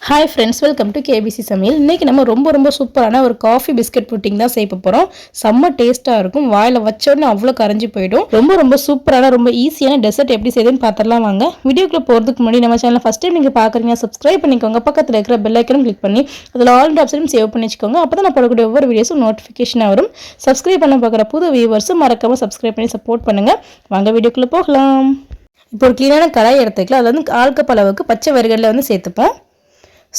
Hi friends welcome to KBC சமையல். இன்றைக்கி நம்ம ரொம்ப ரொம்ப சூப்பரான ஒரு காஃபி பிஸ்கட் புட்டிங் தான் செய்ய போகிறோம் செம்ம டேஸ்ட்டாக இருக்கும். வாயில் வச்சோடனே அவ்வளோ கரைஞ்சி போயிடும். ரொம்ப ரொம்ப சூப்பரான ரொம்ப ஈஸியான டெசர்ட் எப்படி செய்யுதுன்னு பார்த்துடலாம் வாங்க. வீடியோக்குள்ளே போகிறதுக்கு முன்னாடி நம்ம சேனல் ஃபஸ்ட் டைம் நீங்கள் பார்க்குறீங்க சப்ஸ்கிரைப் பண்ணிக்கோங்க. பக்கத்தில் இருக்கிற பெல் ஐக்கனும் கிளிக் பண்ணி அதில் ஆல் ஆப்ஷனும் சேவ் பண்ணி வச்சுக்கோங்க. அப்போ தான் நான் போடக்கூடிய ஒவ்வொரு வீடியோஸும் நோட்டிஃபிகேஷனாக வரும். சப்ஸ்கிரைப் பண்ண பார்க்குற புது வியூவர்ஸும் மறக்காமல் சப்ஸ்கிரைப் பண்ணி சப்போர்ட் பண்ணுங்கள் வாங்க வீடியோக்குள்ளே போகலாம். இப்போ ஒரு க்ளீனான கடாய் எடுத்துக்கலாம். அதில் வந்து கால் பச்சை வரிகளில் வந்து சேர்த்துப்போம்.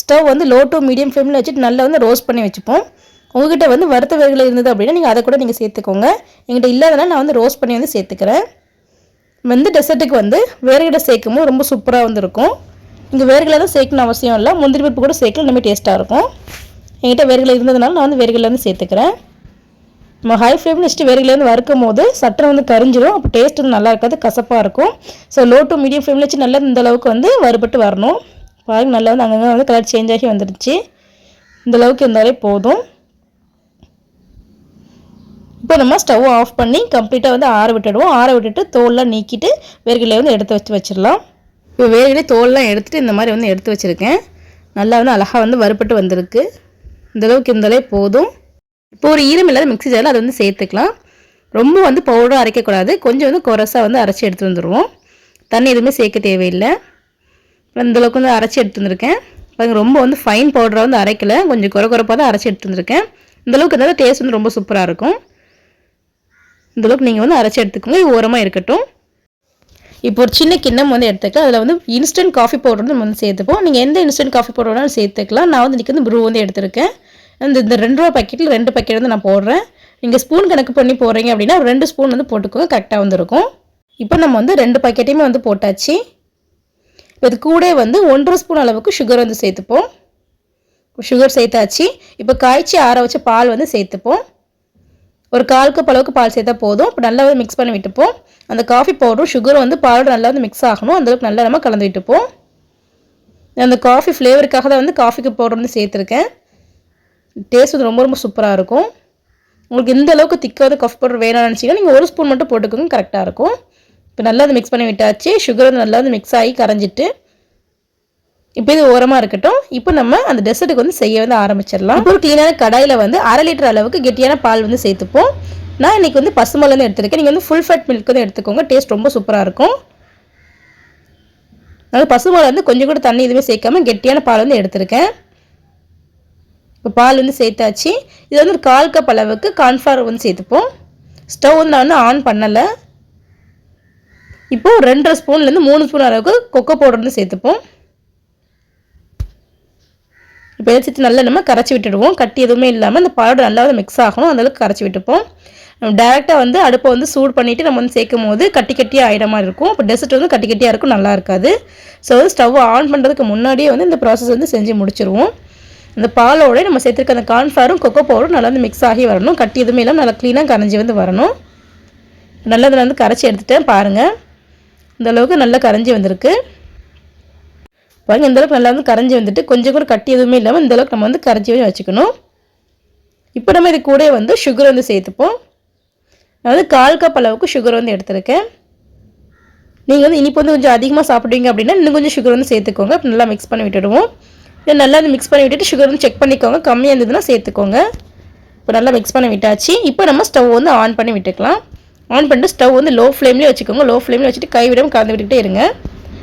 ஸ்டவ் வந்து லோ டு மீடியம் ஃப்ளேமில் வச்சுட்டு நல்லா வந்து ரோஸ்ட் பண்ணி வச்சுப்போம். உங்ககிட்ட வந்து வறுத்த வேர்களை இருந்தது அப்படின்னா நீங்கள் அதை கூட நீங்கள் சேர்த்துக்கோங்க. எங்கிட்ட இல்லாதனால நான் வந்து ரோஸ்ட் பண்ணி வந்து சேர்த்துக்கிறேன். வந்து டெசர்ட்டுக்கு வந்து வேர்கடை சேர்க்கும்போது ரொம்ப சூப்பராக வந்து இருக்கும் இங்கே வேர்களை தான் சேர்க்கணும் அவசியம் இல்லை. முந்திரி பருப்பு கூட சேர்க்கல இன்னுமே டேஸ்ட்டாக இருக்கும். எங்கிட்ட வேர்களை இருந்ததுனால நான் வந்து வேர்களை வந்து சேர்த்துக்கிறேன். நம்ம ஹை ஃப்ளேமில் வச்சுட்டு வேர்களை வந்து வறுக்கும் போது சட்டை வந்து கரிஞ்சிடும் அப்போ டேஸ்ட் வந்து நல்லா இருக்காது கசப்பாக இருக்கும். ஸோ லோ டு மீடியம் ஃப்ளேமில் வச்சு நல்லா இந்த அளவுக்கு வந்து வறுபட்டு வரணும். பாருங்க நல்லா வந்து அங்கங்கே வந்து கலர் சேஞ்ச் ஆகி வந்துடுச்சு இந்த அளவுக்கு இருந்தாலே போதும். இப்போ நம்ம ஸ்டவ் ஆஃப் பண்ணி கம்ப்ளீட்டாக வந்து ஆற விட்டுடுவோம். ஆற விட்டுட்டு தோல்லாம் நீக்கிட்டு வேர்கடலை வந்து எடுத்து வச்சு வச்சிடலாம். இப்போ வேர்கடலை தோல்லாம் எடுத்துகிட்டு இந்த மாதிரி வந்து எடுத்து வச்சுருக்கேன். நல்லா வந்து அழகாக வந்து வறுப்பட்டு வந்திருக்கு. இந்த அளவுக்கு இருந்தாலே போதும். இப்போ ஒரு ஈரம் இல்லாத மிக்ஸி ஜாரில் அதை வந்து சேர்த்துக்கலாம். ரொம்ப வந்து பவுடரும் அரைக்கக்கூடாது. கொஞ்சம் வந்து கொரசாக வந்து அரைச்சி எடுத்து வந்துடுவோம் தண்ணி எதுவுமே சேர்க்க தேவையில்லை. இந்தளவுக்கு வந்து அரைச்சி எடுத்து வந்திருக்கேன் பாருங்க ரொம்ப வந்து ஃபைன் பவுடராக வந்து அரைக்கல. கொஞ்சம் குறை குறைப்பாக தான் அரைச்சி எடுத்து வந்திருக்கேன் இந்தளவுக்கு இருந்தால் டேஸ்ட் வந்து ரொம்ப சூப்பராக இருக்கும். இந்தளவுக்கு நீங்கள் வந்து அரைச்சி எடுத்துக்கோங்க. இது ஓரமாக இருக்கட்டும். இப்போ ஒரு சின்ன கிண்ணம் வந்து எடுத்துக்கலாம். அதில் வந்து இன்ஸ்டன்ட் காஃபி பவுடர் வந்து நம்ம வந்து சேர்த்துப்போம். நீங்கள் எந்த இன்ஸ்டன்ட் காஃபி பவுடர் வேணாலும் சேர்த்துக்கலாம். நான் வந்து இன்றைக்கி வந்து ப்ரூ வந்து எடுத்திருக்கேன். இந்த இந்த ரெண்டு ரூபா பாக்கெட்டில் ரெண்டு பாக்கெட் வந்து நான் போடுறேன். நீங்கள் ஸ்பூன் கணக்கு பண்ணி போடுறீங்க அப்படின்னா ரெண்டு ஸ்பூன் வந்து போட்டுக்கோங்க. கரெக்டாக வந்துருக்கும் இப்போ நம்ம வந்து ரெண்டு பாக்கெட்டையுமே வந்து போட்டாச்சு. இப்போ இது கூட வந்து ஒன்றரை ஸ்பூன் அளவுக்கு சுகர் வந்து சேர்த்துப்போம். சுகர் சேர்த்தாச்சு. இப்போ காய்ச்சி ஆற வச்ச பால் வந்து சேர்த்துப்போம். ஒரு கால் கப் அளவுக்கு பால் சேர்த்தா போதும். இப்போ நல்லா வந்து மிக்ஸ் பண்ணி விட்டுப்போம். அந்த காஃபி பவுடரும் சுகரும் வந்து பாலோட நல்லா வந்து மிக்ஸ் ஆகணும். அந்தளவுக்கு நல்லா நம்ம கலந்து விட்டுப்போம். அந்த காஃபி ஃப்ளேவருக்காக தான் வந்து காஃபிக்கு பவுடர் வந்து சேர்த்துருக்கேன். டேஸ்ட் வந்து ரொம்ப ரொம்ப சூப்பராக இருக்கும். உங்களுக்கு இந்த அளவுக்கு திக்காக வந்து காஃபி பவுடர் வேணும்னு நினச்சிங்கன்னா நீங்கள் ஒரு ஸ்பூன் மட்டும் போட்டுக்கோங்க கரெக்டாக இருக்கும். இப்போ நல்லா அது மிக்ஸ் பண்ணி விட்டாச்சு. சுகர் வந்து நல்லா வந்து மிக்ஸ் ஆகி கரைஞ்சிட்டு இப்போ இது ஓரமாக இருக்கட்டும். இப்போ நம்ம அந்த டெசர்ட்டுக்கு வந்து செய்ய வந்து ஆரம்பிச்சிடலாம். இப்போ ஒரு க்ளீனான கடாயில் வந்து அரை லிட்டர் அளவுக்கு கெட்டியான பால் வந்து சேர்த்துப்போம். நான் இன்றைக்கி வந்து பசுமலேருந்து வந்து எடுத்துருக்கேன். நீங்கள் வந்து ஃபுல் ஃபேட் மில்க் வந்து எடுத்துக்கோங்க. டேஸ்ட் ரொம்ப சூப்பராக இருக்கும். அதனால் பசுமால் வந்து கொஞ்சம் கூட தண்ணி எதுவுமே சேர்க்காம கெட்டியான பால் வந்து எடுத்திருக்கேன். இப்போ பால் வந்து சேர்த்தாச்சு. இது வந்து ஒரு கால் கப் அளவுக்கு கார்ன்ஃப்ளவர் வந்து சேர்த்துப்போம். ஸ்டவ் வந்து நான் வந்து ஆன் பண்ணலை. இப்போது ரெண்டரை ஸ்பூன்லேருந்து மூணு ஸ்பூன் அளவுக்கு கொக்கோ பவுடர் வந்து சேர்த்துப்போம். இப்போ இதை சேர்த்து நல்லா நம்ம கரைச்சி விட்டுடுவோம். கட்டி எதுவுமே இல்லாமல் அந்த பவுடர் நல்லா வந்து மிக்ஸ் ஆகணும். அந்தளவுக்கு கரைச்சி விட்டுப்போம். டேரெக்டாக வந்து அடுப்பை வந்து சூடு பண்ணிவிட்டு நம்ம வந்து சேர்க்கும் போது கட்டி கட்டியாக ஆகிட மாதிரி இருக்கும். இப்போ டெசர்ட் வந்து கட்டி கட்டியாக இருக்கும் நல்லா இருக்காது. ஸோ வந்து ஸ்டவ் ஆன் பண்ணுறதுக்கு முன்னாடியே வந்து இந்த ப்ராசஸ் வந்து செஞ்சு முடிச்சிருவோம். அந்த பாலோட நம்ம சேர்த்துருக்க அந்த கார்ன்ஃப்ளவரும் கொக்கோ பவுடரும் நல்லா வந்து மிக்ஸ் ஆகி வரணும். கட்டி எதுவுமே இல்லாமல் நல்லா க்ளீனாக கரைஞ்சி வந்து வரணும். நல்லதில் வந்து கரைச்சி எடுத்துகிட்டேன் பாருங்கள் இந்தளவுக்கு நல்லா கரைஞ்சி வந்திருக்கு. பாருங்கள் இந்தளவுக்கு நல்லா வந்து கரைஞ்சி வந்துட்டு கொஞ்சம் கூட கட்டி எதுவுமே இல்லாமல் இந்தளவுக்கு நம்ம வந்து கரைஞ்சி வச்சுக்கணும். இப்போ நம்ம இது கூட வந்து சுகர் வந்து சேர்த்துப்போம். நான் வந்து கால் கப் அளவுக்கு சுகர் வந்து எடுத்திருக்கேன். நீங்கள் வந்து இனிப்பு வந்து கொஞ்சம் அதிகமாக சாப்பிடுவீங்க அப்படின்னா இன்னும் கொஞ்சம் சுகர் வந்து சேர்த்துக்கோங்க. அப்போ நல்லா மிக்ஸ் பண்ணி விட்டுடுவோம். இதை நல்லா வந்து மிக்ஸ் பண்ணி விட்டுட்டு சுகர் வந்து செக் பண்ணிக்கோங்க. கம்மியாக இருந்ததுன்னா சேர்த்துக்கோங்க. இப்போ நல்லா மிக்ஸ் பண்ணி விட்டாச்சு. இப்போ நம்ம ஸ்டவ் வந்து ஆன் பண்ணி விட்டுக்கலாம். ஆன் பண்ணிட்டு ஸ்டவ் வந்து லோ ஃப்ளேம்லேயே வச்சுக்கோங்க. லோ ஃப்ளேம்லேயே வச்சுட்டு கைவிடாமல் கலந்து விட்டுக்கிட்டே இருங்க.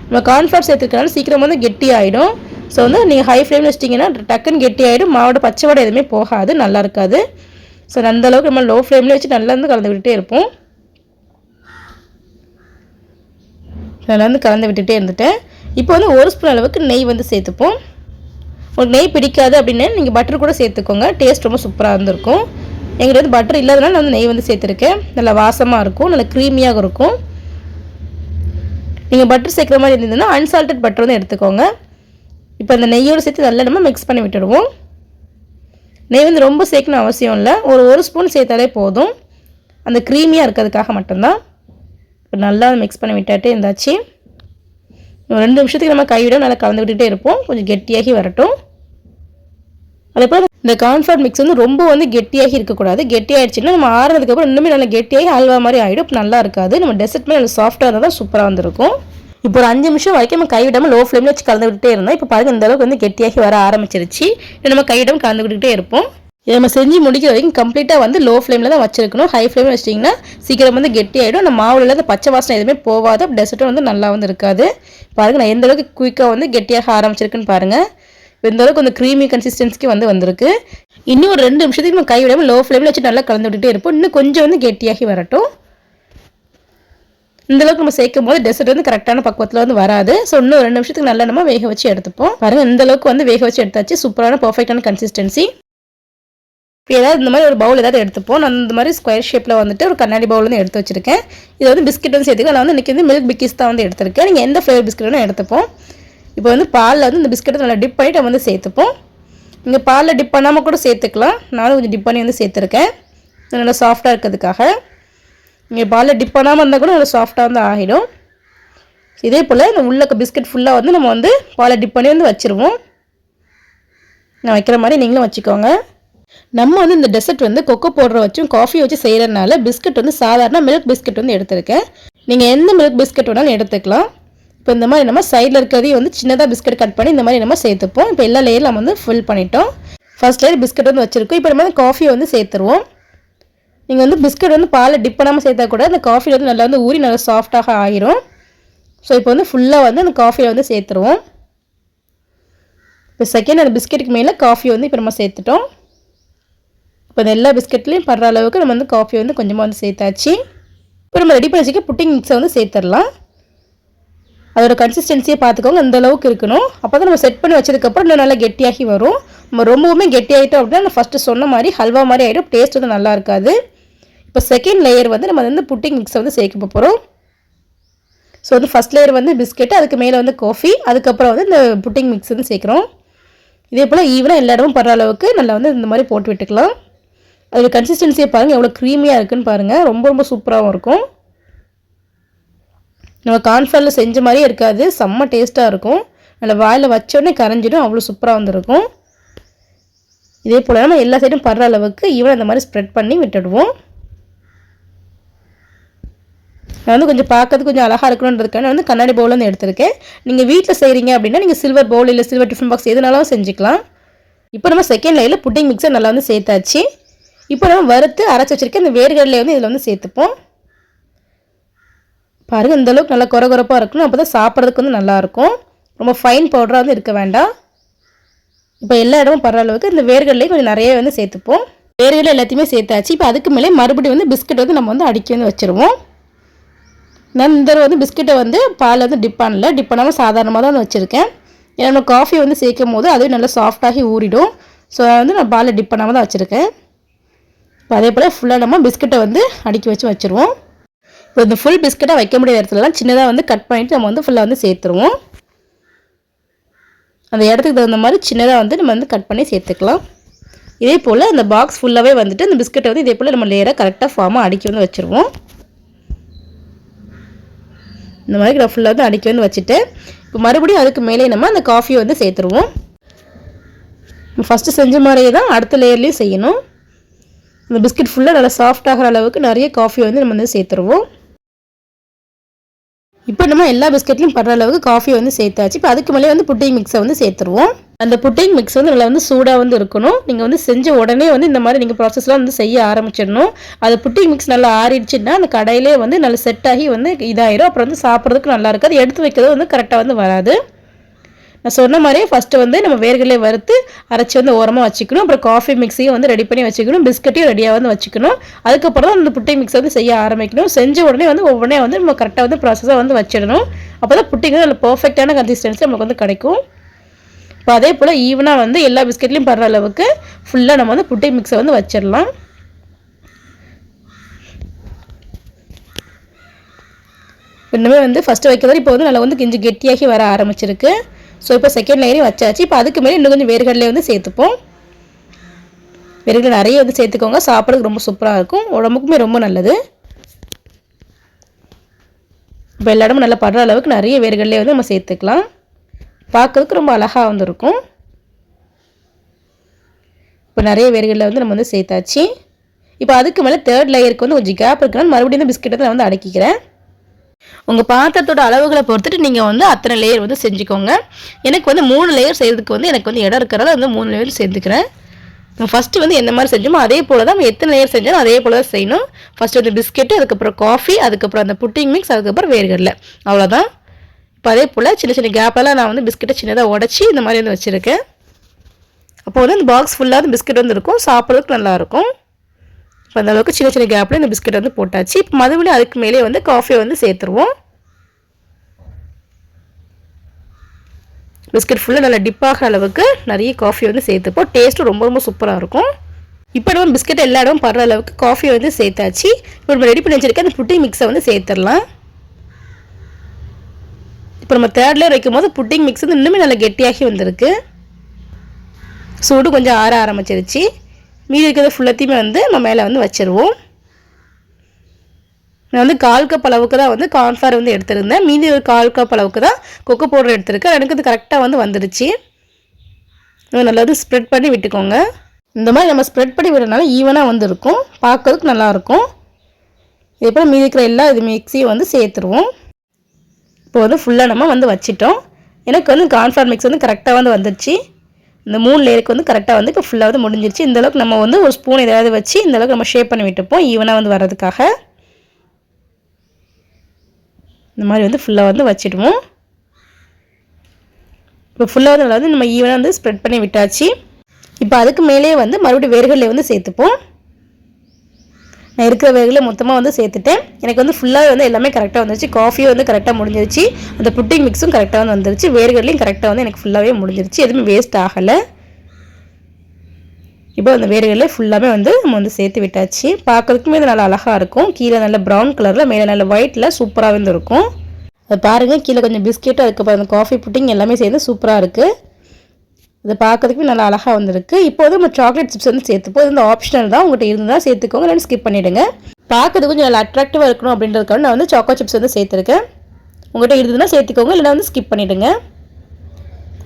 நம்ம கார்ன்ஃப்ளவர் சேர்த்துருக்கனால சீக்கிரம் வந்து கெட்டி ஆகிடும் ஸோ வந்து நீங்கள் ஹை ஃப்ளேமில் வச்சிட்டிங்கன்னா டக்குன்னு கெட்டி ஆகிடும் மாவோட பச்சை வடை எதுவுமே போகாது நல்லா இருக்காது. ஸோ அந்த அளவுக்கு நம்ம லோ ஃப்ளேமில் வச்சு நல்லா வந்து கலந்து விட்டுட்டே இருப்போம். நல்லா வந்து கலந்து விட்டுட்டே இருந்துட்டேன். இப்போ வந்து ஒரு ஸ்பூன் அளவுக்கு நெய் வந்து சேர்த்துப்போம். உங்களுக்கு நெய் பிடிக்காது அப்படின்னா நீங்கள் பட்டர் கூட சேர்த்துக்கோங்க. டேஸ்ட் ரொம்ப சூப்பராக இருந்திருக்கும். எங்கிட்ட வந்து பட்டர் இல்லாதனால நான் வந்து நெய் வந்து சேர்த்துருக்கேன். நல்லா வாசமாக இருக்கும் நல்லா க்ரீமியாக இருக்கும். நீங்கள் பட்டர் சேர்க்குற மாதிரி இருந்ததுன்னா அன்சால்டட் பட்டர் வந்து எடுத்துக்கோங்க. இப்போ அந்த நெய்யோடு சேர்த்து நல்லா நம்ம மிக்ஸ் பண்ணி விட்டுடுவோம். நெய் வந்து ரொம்ப சேர்க்கணும் அவசியம் இல்லை. ஒரு ஒரு ஸ்பூன் சேர்த்தாலே போதும். அந்த க்ரீமியாக இருக்கிறதுக்காக மட்டும்தான். இப்போ நல்லா மிக்ஸ் பண்ணி விட்டாட்டே இருந்தாச்சு. ரெண்டு நிமிஷத்துக்கு நம்ம கைவிட நல்லா கலந்து விட்டுகிட்டே இருப்போம். கொஞ்சம் கெட்டியாகி வரட்டும். அதே போல் இந்த கார்ன்ஃப்ளவர் மிக்ஸ் வந்து ரொம்ப வந்து கெட்டியாகி இருக்கக்கூடாது. கெட்டியாகிடுச்சுன்னா நம்ம ஆறுனதுக்கப்புறம் இன்னுமே நல்லா கெட்டியாகி அல்வா மாதிரி ஆகிடும் நல்லா இருக்காது. நம்ம டெசர்ட் மாதிரி நல்லா சாஃப்டாக இருந்தால் தான் சூப்பராக வந்திருக்கும். இப்போ ஒரு அஞ்சு நிமிஷம் வரைக்கும் நம்ம கைவிடாமல் லோ ஃப்ளேமில் வச்சு கலந்து விட்டுட்டே இருந்தோம் இப்போ பாருங்கள் இந்த அளவுக்கு வந்து கெட்டியாகி வர ஆரம்பிச்சிருச்சு. நம்ம கைவிடாமல் கலந்து விட்டுக்கிட்டே இருப்போம். இதை நம்ம செஞ்சு முடிக்கிற வரைக்கும் கம்ப்ளீட்டாக வந்து லோ ஃப்ளேமில் தான் வச்சிருக்கணும். ஹை ஃப்ளேமில் வச்சிட்டிங்கன்னா சீக்கிரம் வந்து கெட்டியாகிடும் அந்த மாவுல இல்லாத பச்சை வாசனை எதுவுமே போகாது. டெசர்ட்டும் வந்து நல்லா வந்து இருக்காது. பாருங்கள் நான் எந்த அளவுக்கு குயிக்காக வந்து கெட்டியாக ஆரம்பிச்சிருக்குன்னு பாருங்கள் இந்த அளவுக்கு வந்து க்ரீமி கன்சிஸ்டன்சிக்கு வந்து வந்திருக்கு. இன்னும் ஒரு ரெண்டு நிமிஷத்துக்கு நம்ம கை விடாமல் லோ ஃப்ளேமில் வச்சு நல்லா கலந்து விட்டுட்டே இருப்போம். இன்னும் கொஞ்சம் வந்து கெட்டியாகி வரட்டும். இந்தளவுக்கு நம்ம சேர்க்கும் போது டெசர்ட் வந்து கரெக்டான பக்குவத்தில் வந்து வராது. ஸோ இன்னும் ரெண்டு நிமிஷத்துக்கு நல்லா நம்ம வேக வச்சு எடுத்துப்போம். பாருங்கள் இந்த அளவுக்கு வந்து வேக வச்சு எடுத்தாச்சு. சூப்பரான பர்ஃபெக்டான கன்சிஸ்டன்சி இப்போ ஏதாவது இந்த மாதிரி ஒரு பவுல் ஏதாவது எடுத்துப்போம். நான் இந்த மாதிரி ஸ்கொயர் ஷேப்பில் வந்துட்டு ஒரு கண்ணாடி பவுல் வந்து எடுத்து வச்சிருக்கேன். இது வந்து பிஸ்கெட் வந்து சேர்த்துக்கலாம் நான் வந்து இன்றைக்கி வந்து மில்க் பிக்கிஸ் தான் வந்து எடுத்திருக்கேன். நீங்கள் எந்த ஃப்ளேவர் பிஸ்கெட் வேணும் எடுத்துப்போம். இப்போ வந்து பாலில் வந்து இந்த பிஸ்கெட்டை நல்லா டிப் பண்ணிட்டு வந்து சேர்த்துப்போம். நீங்கள் பாலில் டிப் பண்ணாமல் கூட சேர்த்துக்கலாம். நானும் கொஞ்சம் டிப் பண்ணி வந்து சேர்த்துருக்கேன். நல்லா சாஃப்டாக இருக்கிறதுக்காக. நீங்கள் பாலில் டிப் பண்ணாமல் இருந்தால் கூட நல்லா சாஃப்டாக வந்து ஆகிடும். இதே போல் இந்த உள்ளக்க பிஸ்கட் ஃபுல்லாக வந்து நம்ம வந்து பாலை டிப் பண்ணி வந்து வச்சுருவோம். நான் வைக்கிற மாதிரி நீங்களும் வச்சுக்கோங்க. நம்ம வந்து இந்த டெசர்ட் வந்து கொக்கோ பவுடரை வச்சும் காஃபி வச்சு செய்கிறதுனால பிஸ்கட் வந்து சாதாரண மில்க் பிஸ்கட் வந்து எடுத்திருக்கேன். நீங்கள் எந்த மில்க் பிஸ்கட் வேணாலும் எடுத்துக்கலாம். இப்போ இந்த மாதிரி நம்ம சைடில் இருக்கிறதையும் வந்து சின்னதாக பிஸ்கட் கட் பண்ணி இந்த மாதிரி நம்ம சேர்த்துப்போம். இப்போ எல்லா லேயர் நம்ம வந்து ஃபில் பண்ணிட்டோம். ஃபர்ஸ்ட் லேயர் பிஸ்கட் வந்து வச்சுருக்கோம். இப்போ நம்ம வந்து காஃபியை வந்து சேர்த்துருவோம். நீங்கள் வந்து பிஸ்கட் வந்து பாலில் டிப் பண்ணாமல் சேர்த்தா கூட அந்த காஃபி வந்து நல்லா வந்து ஊறி நல்லா சாஃப்டாக ஆகிரும் ஸோ இப்போ வந்து ஃபுல்லாக வந்து அந்த காஃபியை வந்து சேர்த்துருவோம். இப்போ செகண்ட் அந்த பிஸ்கெட்டுக்கு மேலே காஃபி வந்து இப்போ நம்ம சேர்த்துட்டோம். இப்போ அந்த எல்லா பிஸ்கெட்லேயும் படுற அளவுக்கு நம்ம வந்து காஃபி வந்து கொஞ்சமாக வந்து சேர்த்தாச்சு. இப்போ நம்ம ரெடி பண்ணி வச்சுக்க புட்டிங் மிக்ஸை வந்து சேர்த்துடலாம். அதோட கன்சிஸ்டன்சியை பார்த்துக்கோங்க அந்த அளவுக்கு இருக்கணும். அப்போ தான் நம்ம செட் பண்ணி வச்சதுக்கப்புறம் இன்னும் நல்லா கெட்டியாகி வரும். நம்ம ரொம்பவுமே கெட்டியாகிட்டோம் அப்படின்னா நான் ஃபஸ்ட்டு சொன்ன மாதிரி ஹல்வா மாதிரி ஆகிடும் டேஸ்ட் வந்து நல்லா இருக்காது. இப்போ செகண்ட் லேயர் வந்து நம்ம வந்து புட்டிங் மிக்ஸை வந்து சேர்க்க போகிறோம் ஸோ வந்து ஃபஸ்ட் லேயர் வந்து பிஸ்கெட்டு அதுக்கு மேலே வந்து காஃபி அதுக்கப்புறம் வந்து இந்த புட்டிங் மிக்ஸ் வந்து சேர்க்குறோம். இதே போல் ஈவனாக எல்லா இடமும் படுற அளவுக்கு நல்லா வந்து இந்த மாதிரி போட்டு விட்டுக்கலாம். அதோட கன்சிஸ்டன்சியை பாருங்கள் எவ்வளோ க்ரீமியாக இருக்குன்னு பாருங்கள் ரொம்ப ரொம்ப சூப்பராகவும் இருக்கும். நம்ம கார்ன்ஃப்ளவரில் செஞ்ச மாதிரியே இருக்காது. செம்ம டேஸ்ட்டாக இருக்கும். நல்லா வாயில் வச்சோடனே கரைஞ்சிடும். அவ்வளோ சூப்பராக வந்துருக்கும். இதே போல் நம்ம எல்லா சைடும் படுற அளவுக்கு ஈவன் அந்த மாதிரி ஸ்ப்ரெட் பண்ணி விட்டுடுவோம். நான் வந்து கொஞ்சம் பார்க்கறது கொஞ்சம் அழகாக இருக்கணுன்றதுக்காக நான் வந்து கண்ணாடி பவுல் வந்து எடுத்திருக்கேன். நீங்கள் வீட்டில் செய்கிறீங்க அப்படின்னா நீங்கள் சில்வர் பவுல் இல்லை சில்வர் டிஃபன் பாக்ஸ் எதுனாலும் செஞ்சுக்கலாம். இப்போ நம்ம செகண்ட் லைனில் புட்டிங் மிக்சர் நல்லா வந்து சேர்த்தாச்சு. இப்போ நம்ம வறுத்து அரைச்சி வச்சிருக்கேன் இந்த வேர்கடலையை வந்து இதில் வந்து சேர்த்துப்போம். பாருங்கள் இந்தளவுக்கு நல்லா குறை குறப்பாக இருக்கணும். அப்போ தான் சாப்பிட்றதுக்கு வந்து நல்லாயிருக்கும். ரொம்ப ஃபைன் பவுடராக வந்து இருக்க வேண்டாம். இப்போ எல்லா இடமும் படுற அளவுக்கு இந்த வேர்கள்லேயும் கொஞ்சம் நிறைய வந்து சேர்த்துப்போம். வேர்கள் எல்லாத்தையுமே சேர்த்தாச்சு. இப்போ அதுக்கு மேலே மறுபடியும் வந்து பிஸ்கட் வந்து நம்ம வந்து அடுக்கி வந்து வச்சுருவோம். நான் இந்த வந்து பிஸ்கெட்டை வந்து பால் வந்து டிப் பண்ணல. டிப் பண்ணாமல் சாதாரணமாக தான் வச்சுருக்கேன். ஏன்னா நம்ம காஃபி வந்து சேர்க்கும் போது அதுவும் நல்லா சாஃப்டாகி ஊறிடும். ஸோ வந்து நான் பாலை டிப் பண்ணாமல் தான் வச்சுருக்கேன். இப்போ அதே போல் ஃபுல்லாக நம்ம பிஸ்கெட்டை வந்து அடுக்கி வச்சு வச்சுருவோம். இப்போ இந்த ஃபுல் பிஸ்கட்டை வைக்க முடியாத இடத்துலலாம் சின்னதாக வந்து கட் பண்ணிவிட்டு நம்ம வந்து ஃபுல்லாக வந்து சேர்த்துருவோம். அந்த இடத்துக்கு தகுந்த மாதிரி சின்னதாக வந்து நம்ம வந்து கட் பண்ணி சேர்த்துக்கலாம். இதே போல் அந்த பாக்ஸ் ஃபுல்லாகவே வந்துட்டு அந்த பிஸ்கெட்டை வந்து இதே போல் நம்ம லேயராக கரெக்டாக ஃபார்மாக அடுக்கி வந்து வச்சுருவோம். இந்த மாதிரி நான் ஃபுல்லாக வந்து அடுக்கி வந்து வச்சுட்டு இப்போ மறுபடியும் அதுக்கு மேலே நம்ம அந்த காஃபியை வந்து சேர்த்துருவோம். ஃபஸ்ட்டு செஞ்ச மாதிரியே தான் அடுத்த லேயர்லேயும் செய்யணும். இந்த பிஸ்கட் ஃபுல்லாக நல்லா சாஃப்ட் ஆகிற அளவுக்கு நிறைய காஃபி வந்து நம்ம வந்து சேர்த்துருவோம். இப்போ நம்ம எல்லா பிஸ்கெட்லையும் படுற அளவுக்கு காஃபி வந்து சேர்த்தாச்சு. இப்போ அதுக்கு மேலே வந்து புட்டிங் மிக்ஸை வந்து சேர்த்துருவோம். அந்த புட்டிங் மிக்ஸ் வந்து நல்லா வந்து சூடாக வந்து இருக்கணும். நீங்கள் வந்து செஞ்ச உடனே வந்து இந்த மாதிரி நீங்கள் ப்ராசஸ்லாம் வந்து செய்ய ஆரம்பிச்சிடணும். அது புட்டிங் மிக்ஸ் நல்லா ஆறிடுச்சுன்னா அந்த கடையிலே வந்து நல்லா செட் ஆகி வந்து இதாயிரும். அப்புறம் வந்து சாப்பிட்றதுக்கு நல்லா இருக்காது. எடுத்து வைக்கிறது வந்து கரெக்டாக வந்து வராது. நான் சொன்ன மாதிரியே ஃபஸ்ட்டு வந்து நம்ம வேர்களே வறுத்து அரைச்சி வந்து ஓரமாக வச்சுக்கணும். அப்புறம் காஃபி மிக்ஸையும் வந்து ரெடி பண்ணி வச்சுக்கணும். பிஸ்கட்டையும் ரெடியாக வந்து வச்சுக்கணும். அதுக்கப்புறம் தான் அந்த புட்டை மிக்ஸ் வந்து செய்ய ஆரம்பிக்கணும். செஞ்ச உடனே வந்து ஒவ்வொன்றே வந்து நம்ம கரெக்டாக வந்து ப்ராசஸாக வந்து வச்சிடணும். அப்போ தான் புட்டிக்கு வந்து நல்ல பர்ஃபெக்டான கன்சிஸ்டன்சி நமக்கு வந்து கிடைக்கும். இப்போ அதே போல் ஈவனாக வந்து எல்லா பிஸ்கெட்லையும் படுற அளவுக்கு ஃபுல்லாக நம்ம வந்து புட்டை மிக்ஸை வந்து வச்சிடலாம். இன்னுமே வந்து ஃபஸ்ட்டு வைக்கிறது இப்போ வந்து நல்லா வந்து கிஞ்சி கெட்டியாகி வர ஆரம்பிச்சிருக்கு. ஸோ இப்போ செகண்ட் லேயரையும் வச்சாச்சு. இப்போ அதுக்கு மேலே இன்னும் கொஞ்சம் வேர்கடலே வந்து சேர்த்துப்போம். வேர்கடலை நிறைய வந்து சேர்த்துக்கோங்க. சாப்பிட்றதுக்கு ரொம்ப சூப்பராக இருக்கும். உடம்புக்குமே ரொம்ப நல்லது. இப்போ எல்லா இடமும் நல்லா படுற அளவுக்கு நிறைய வேர்கள்லேயே வந்து நம்ம சேர்த்துக்கலாம். பார்க்கறதுக்கு ரொம்ப அழகாக வந்துருக்கும். இப்போ நிறைய வேர்களில் வந்து நம்ம வந்து சேர்த்தாச்சு. இப்போ அதுக்கு மேலே தேர்ட் லேயருக்கு வந்து கொஞ்சம் கேப் இருக்கணும் மறுபடியும் இந்த பிஸ்கெட்டை நான் வந்து அடக்கிக்கிறேன். உங்கள் பாத்திரத்தோட அளவுகளை பொறுத்துட்டு நீங்கள் வந்து அத்தனை லேயர் வந்து செஞ்சுக்கோங்க. எனக்கு வந்து மூணு லேயர் செய்கிறதுக்கு வந்து எனக்கு வந்து இடம் இருக்கிறதால வந்து மூணு லேயர் சேர்த்துக்கிறேன் ஃபஸ்ட்டு வந்து எந்த மாதிரி செஞ்சோமோ அதே போல் தான் எத்தனை லேயர் செஞ்சாலும் அதே போல் தான் செய்யணும். ஃபஸ்ட்டு வந்து பிஸ்கெட்டு அதுக்கப்புறம் காஃபி அதுக்கப்புறம் அந்த புட்டிங் மிக்ஸ் அதுக்கப்புறம் வேர்கடலை. அவ்வளோதான் இப்போ அதே போல் சின்ன சின்ன கேப்பெல்லாம் நான் வந்து பிஸ்கெட்டை சின்னதாக உடச்சி இந்த மாதிரி வந்து வச்சுருக்கேன். அப்போ வந்து அந்த பாக்ஸ் ஃபுல்லாக பிஸ்கெட் வந்து இருக்கும். சாப்பிட்றதுக்கு நல்லாயிருக்கும் இப்போ அந்தளவுக்கு சின்ன சின்ன கேப்பில் இந்த பிஸ்கெட் வந்து போட்டாச்சு. இப்போ மறுபடியும் அதுக்கு மேலே வந்து காஃபியை வந்து சேர்த்துருவோம். பிஸ்கெட் ஃபுல்லாக நல்லா டிப்பாகிற அளவுக்கு நிறைய காஃபி வந்து சேர்த்துப்போம். டேஸ்ட்டும் ரொம்ப ரொம்ப சூப்பராக இருக்கும். இப்போ நம்ம பிஸ்கெட் எல்லா இடமும் படுற அளவுக்கு காஃபியை வந்து சேர்த்தாச்சு. இப்போ நம்ம ரெடி பண்ணி வச்சிருக்க அந்த புட்டிங் மிக்ஸை வந்து சேர்த்துடலாம். இப்போ நம்ம தேர்ட் லேயர் வைக்கும் போது புட்டிங் மிக்ஸ் வந்து இன்னுமே நல்லா கெட்டியாகி வந்திருக்கு. சூடு கொஞ்சம் ஆற ஆரம்பிச்சிருச்சு. மீதி இருக்கிறது ஃபுல்லத்தையுமே வந்து நம்ம மேலே வந்து வச்சுருவோம். நான் வந்து கால் கப் அளவுக்கு தான் வந்து கார்ன்ஃப்ளவர் வந்து எடுத்திருந்தேன். மீதி ஒரு கால் கப் அளவுக்கு தான் கொக்கு பவுடர் எடுத்திருக்கேன். எனக்கு இது கரெக்டாக வந்து வந்துடுச்சு நல்லா வந்து ஸ்ப்ரெட் பண்ணி விட்டுக்கோங்க. இந்த மாதிரி நம்ம ஸ்ப்ரெட் பண்ணி விடுறதுனால ஈவனாக வந்து இருக்கும் பார்க்கறதுக்கு நல்லாயிருக்கும் இதே மீதி இருக்கிற எல்லா இது மிக்ஸியும் வந்து சேர்த்துருவோம். இப்போ வந்து ஃபுல்லாக நம்ம வந்து வச்சிட்டோம். எனக்கு வந்து கார்ன்ஃப்ளவர் மிக்ஸ் வந்து கரெக்டாக வந்து வந்துடுச்சு இந்த மூணு லேயருக்கு வந்து கரெக்டாக வந்து இப்போ ஃபுல்லாக வந்து முடிஞ்சிருச்சு. இந்தளவுக்கு நம்ம வந்து ஒரு ஸ்பூன் எதாவது வச்சு இந்தளவுக்கு நம்ம ஷேப் பண்ணி விட்டுப்போம். ஈவனாக வந்து வர்றதுக்காக. இந்த மாதிரி வந்து ஃபுல்லாக வந்து வச்சிடுவோம். இப்போ ஃபுல்லாக வந்து நல்லா வந்து நம்ம ஈவனாக வந்து ஸ்ப்ரெட் பண்ணி விட்டாச்சு. இப்போ அதுக்கு மேலே வந்து மறுபடியும் வேர்களில் வந்து சேர்த்துப்போம். நான் இருக்கிற வேகில் மொத்தமாக வந்து சேர்த்துட்டேன். எனக்கு வந்து ஃபுல்லாக வந்து எல்லாமே கரெக்டாக வந்துருச்சு. காஃபியும் வந்து கரெக்டாக முடிஞ்சிருச்சு. அந்த புட்டிங் மிக்ஸும் கரெக்டாக வந்து வந்துருச்சு. வேர்கள்லையும் கரெக்டாக வந்து எனக்கு ஃபுல்லாகவே முடிஞ்சிருச்சு. எதுவுமே வேஸ்ட் ஆகலை. இப்போ அந்த வேர்களை ஃபுல்லாமே வந்து நம்ம வந்து சேர்த்து விட்டாச்சு. பார்க்கறதுக்குமே இது நல்லா அழகாக இருக்கும். கீழே நல்ல ப்ரௌன் கலரில் மேலே நல்ல ஒயிட்டில் சூப்பராக வந்து இருக்கும். அது பாருங்கள் கீழே கொஞ்சம் பிஸ்கெட்டும் அதுக்கப்புறம் அந்த காஃபி புட்டிங் எல்லாமே சேர்ந்து சூப்பராக இருக்குது இது பார்க்கறதுக்கு நல்லா அழகாக வந்திருக்கு. இப்போ வந்து நம்ம சாக்லேட் சிப்ஸ் வந்து சேர்த்துப்போம் இது வந்து ஆப்ஷனல் தான் உங்கள்கிட்ட இருந்தால் சேர்த்துக்கோங்க இல்லைன்னு ஸ்கிப் பண்ணிவிடுங்க பார்க்கறது கொஞ்சம் நல்லா அட்ராக்டிவாக இருக்கணும் அப்படின்றதுக்காக நான் வந்து சாக்கோ சிப்ஸ் வந்து சேர்த்துருக்கேன். உங்கள்கிட்ட இருந்ததுன்னா சேர்த்துக்கோங்க இல்லைனா வந்து ஸ்கிப் பண்ணிவிடுங்க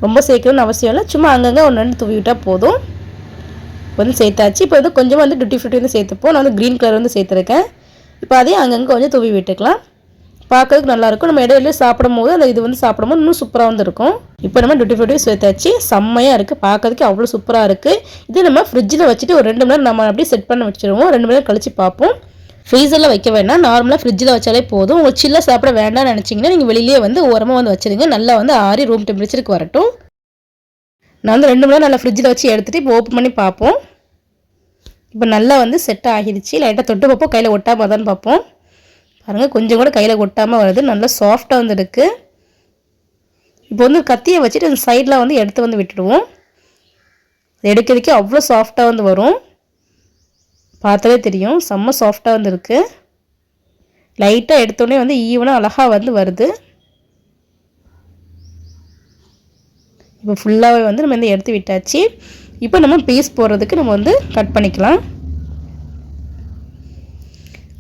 ரொம்ப சேர்க்கணும்னு அவசியம் இல்லை. சும்மா அங்கங்கே ஒன்று ரெண்டு தூவி விட்டால் போதும். வந்து சேர்த்தாச்சு. இப்போ வந்து கொஞ்சமாக வந்து டுட்டி ஃப்ரூட்டி வந்து சேர்த்துப்போம். நான் வந்து க்ரீன் கலர் வந்து சேர்த்துருக்கேன். இப்போ அதையும் அங்கங்கே கொஞ்சம் தூவி விட்டுக்கலாம். பார்க்கறதுக்கு நல்லாயிருக்கும். நம்ம இடையில சாப்பிடும் போது அந்த இது வந்து சாப்பிடும் போது இன்னும் சூப்பராக வந்து இருக்கும் இப்போ நம்ம டுட்டி ஃப்ரூட்டி சேர்த்தாச்சு. செம்மையாக இருக்குது பார்க்கறதுக்கு அவ்வளோ சூப்பராக இருக்குது இது நம்ம ஃப்ரிட்ஜில் வச்சுட்டு ஒரு ரெண்டு மணி நேரம் நம்ம அப்படியே செட் பண்ண வச்சுருவோம். ரெண்டு மணி நேரம் கழிச்சு பார்ப்போம். ஃப்ரீசரில் வைக்க வேண்டாம். நார்மலாக ஃப்ரிட்ஜில் வச்சாலே போதும். உங்களுக்கு சில்லாக சாப்பிட வேண்டாம்னு நினச்சிங்கன்னா நீங்கள் வெளியிலே வந்து உரமாக வந்து வச்சுருங்க. நல்லா வந்து ஆறி ரூம் டெம்பரேச்சருக்கு வரட்டும். நான் வந்து ரெண்டு மணி நேரம் நல்லா ஃப்ரிட்ஜில் வச்சு எடுத்துகிட்டு இப்போ ஓப்பன் பண்ணி பார்ப்போம். இப்போ நல்லா வந்து செட் ஆகிடுச்சு. லைட்டாக தொட்டு பார்ப்போம். கையில் ஒட்டாமல் தான் பார்ப்போம். பாருங்கள் கொஞ்சம் கூட கையில் கொட்டாமல் வருது. நல்லா சாஃப்டாக வந்துருக்கு. இப்போ வந்து கத்தியை வச்சுட்டு அந்த சைடில் வந்து எடுத்து வந்து விட்டுடுவோம். எடுக்கிறதுக்கே அவ்வளோ சாஃப்டாக வந்து வரும். பார்த்தாலே தெரியும். செம்ம சாஃப்டாக வந்துருக்கு. லைட்டாக எடுத்தோடனே வந்து ஈவனாக அழகாக வந்து வருது. இப்போ ஃபுல்லாகவே வந்து நம்ம வந்து எடுத்து விட்டாச்சு. இப்போ நம்ம பீஸ் போடுறதுக்கு நம்ம வந்து கட் பண்ணிக்கலாம்.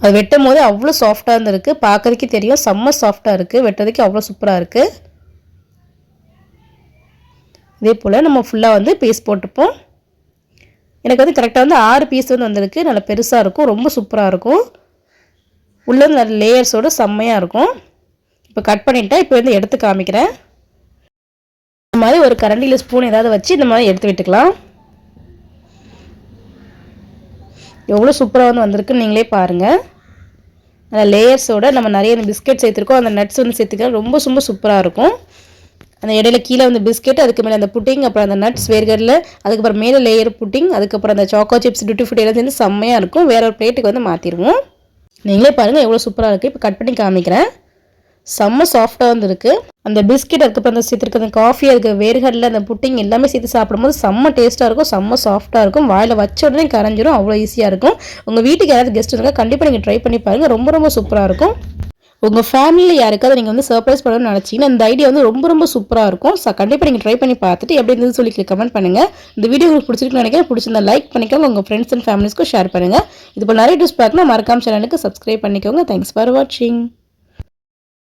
அது வெட்டும் போது அவ்வளோ சாஃப்டாக இருந்திருக்கு. பார்க்குறதுக்கே தெரியும். செம்ம சாஃப்டாக இருக்குது வெட்டுறதுக்கு அவ்வளோ சூப்பராக இருக்குது இதே போல் நம்ம ஃபுல்லாக வந்து பீஸ் போட்டுப்போம். எனக்கு வந்து கரெக்டாக வந்து ஆறு பீஸ் வந்து வந்திருக்கு. நல்லா பெருசாக இருக்கும். ரொம்ப சூப்பராக இருக்கும். உள்ளே வந்து நல்ல லேயர்ஸோடு செம்மையாக இருக்கும். இப்போ கட் பண்ணிவிட்டேன் இப்போ வந்து எடுத்து காமிக்கிறேன். இந்த மாதிரி ஒரு கரண்டியில் ஸ்பூன் ஏதாவது வச்சு இந்த மாதிரி எடுத்து விட்டுக்கலாம். எவ்வளோ சூப்பராக வந்து வந்திருக்குன்னு நீங்களே பாருங்கள் அந்த லேயர்ஸோட நம்ம நிறைய பிஸ்கெட் சேர்த்துருக்கோம். அந்த நட்ஸ் வந்து சேர்த்துக்கலாம் ரொம்ப ரொம்ப சூப்பராக இருக்கும். அந்த இடையில கீழே வந்து பிஸ்கெட் அதுக்கு மேலே அந்த புட்டிங் அப்புறம் அந்த நட்ஸ் வேர்கரில் அதுக்கப்புறம் மேலே லேயர் புட்டிங் அதுக்கப்புறம் அந்த சாக்கோ சிப்ஸ் டுட்டி ஃபுட் எல்லாம் சேர்ந்து செம்மையாக இருக்கும். வேற ஒரு பிளேட்டுக்கு வந்து மாற்றிடுவோம் நீங்களே பாருங்கள் எவ்வளோ சூப்பராக இருக்குது இப்போ கட் பண்ணி காமிக்கிறேன். செம்ம சாஃப்டாக வந்து அந்த பிஸ்கெட் அதுக்கப்புறம் அந்த சேர்த்துருக்க அந்த காஃபி அதுக்கு வேர்கடல அந்த புட்டிங் எல்லாமே சேர்த்து சாப்பிடும்போது செம்ம டேஸ்ட்டாக இருக்கும் செம்ம சாஃப்ட்டாக இருக்கும். வாயில் வச்ச உடனே கரைஞ்சிரும் அவ்வளோ ஈஸியாக இருக்கும். உங்கள் வீட்டுக்கு யாராவது கெஸ்ட் இருந்தால் கண்டிப்பாக நீங்கள் ட்ரை பண்ணி பாருங்கள் ரொம்ப ரொம்ப சூப்பராக இருக்கும். உங்கள் ஃபேமிலியில் யாருக்காவது நீங்கள் வந்து சர்ப்ரைஸ் பண்ணணும்னு நினச்சிங்கன்னா இந்த ஐடியா வந்து ரொம்ப ரொம்ப சூப்பராக இருக்கும். ஸோ கண்டிப்பாக நீங்கள் ட்ரை பண்ணி பார்த்துட்டு எப்படி இருந்து சொல்லி கமெண்ட் பண்ணுங்கள் இந்த வீடியோ உங்களுக்கு பிடிச்சிருக்கு நினைக்கிறேன். பிடிச்சிருந்தா லைக் பண்ணிக்கோங்க உங்கள் ஃப்ரெண்ட்ஸ் அண்ட் ஃபேமிலிஸ்க்கும் ஷேர் பண்ணுங்கள் இது போல் நிறைய டியூஸ் பார்க்கணும் மறக்காம சேனலுக்கு சப்ஸ்கிரைப் பண்ணிக்கோங்க. தேங்க்ஸ் ஃபார் வாட்சிங்